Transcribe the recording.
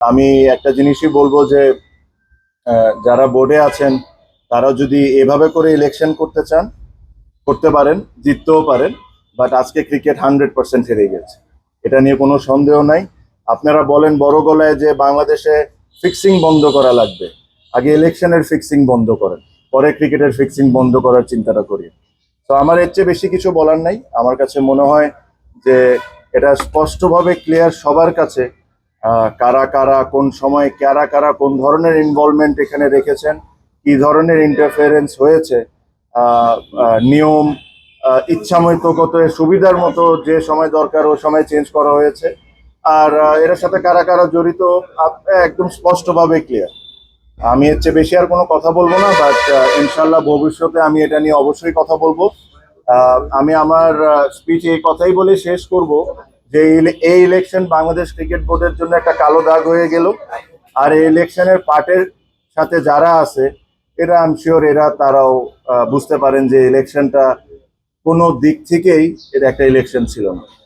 আমি একটা জিনিসই বলব যে যারা বোর্ডে আছেন তারা যদি এভাবে করে ইলেকশন করতে চান, করতে পারেন, জিততেও পারেন বাট আজকে ক্রিকেট হান্ড্রেড পার্সেন্ট হেরে গেছে। এটা নিয়ে কোনো সন্দেহ নাই। আপনারা বলেন বড় গলায় যে বাংলাদেশে ফিক্সিং বন্ধ করা লাগবে। আগে ইলেকশনের ফিক্সিং বন্ধ করেন, পরে ক্রিকেটের ফিক্সিং বন্ধ করার চিন্তাটা করি তো আমার এর চেয়ে বেশি কিছু বলার নাই। আমার কাছে মনে হয় যে, এটা স্পষ্টভাবে ক্লিয়ার সবার কাছে কারা কারা, কোন সময় কারা কারা, কোন ধরনের ইনভলভমেন্ট এখানে রেখেছেন, কি ধরনের ইন্টারফারেন্স হয়েছে নিয়ম ইচ্ছামতো কত সুবিধার মতো যে সময় দরকার, ও সময় চেঞ্জ করা হয়েছে। আর এর সাথে কারা কারা জড়িত একদম স্পষ্টভাবে ক্লিয়ার আমি এর চেয়ে বেশি আর কোনো কথা বলব না বাট ইনশাল্লাহ ভবিষ্যতে আমি এটা নিয়ে অবশ্যই কথা বলব। আমি আমার স্পিচ এই কথাই বলে শেষ করব যে এই ইলেকশন বাংলাদেশ ক্রিকেট বোর্ডের জন্য একটা কালো দাগ হয়ে গেল। আর এই ইলেকশনের পার্টের সাথে যারা আছে, এরা আমি শিওর এরা তারাও বুঝতে পারেন যে ইলেকশনটা কোনো দিক থেকেই এটা একটা ইলেকশন ছিল না।